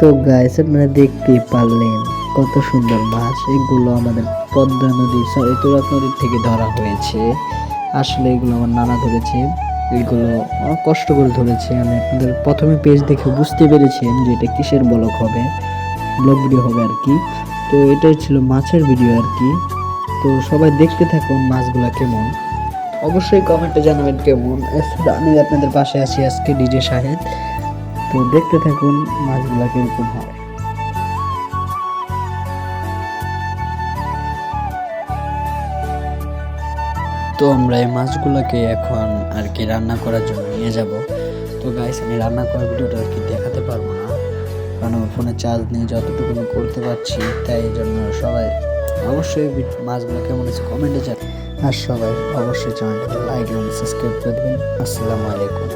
তো গাইস আপনারা দেখতেই পারলেন কত সুন্দর মাছ। এগুলো আমাদের পদ্মা নদী সরি তুরাত নদীর থেকে ধরা হয়েছে। আসলে এগুলো আমার নানা ধরেছে। এগুলো অনেক কষ্ট করে ধরেছে। আমি আপনাদের প্রথমে পেজ দেখে বুঝতে পেরেছেন যে এটা কিসের ব্লগ হবে। ব্লগ ভিডিও হবে আর কি। তো এটাই ছিল মাছের ভিডিও আর কি। তো সবাই দেখতে থাকুন মাছগুলো কেমন। অবশ্যই কমেন্টে জানাবেন কেমন। আমি আপনাদের পাশে আছি আজকে ডিজে শাহেদ তো দেখতে থাকুন মাছগুলা কীরকম হয় তো আমরা এই মাছগুলোকে এখন আর কি রান্না করার জন্য নিয়ে যাব। তো গাইস আমি রান্না করার ভিডিওটা আর কি দেখাতে পারব না, কারণ আমার ফোনে চার্জ নেই, যতটুকু করতে পারছি তাই জন্য সবাই অবশ্যই মাছগুলো কেমন আছে কমেন্টে জানান আর সবাই অবশ্যই চ্যানেলটাকে লাইক এবং সাবস্ক্রাইব করে দেবেন। আসসালামু আলাইকুম।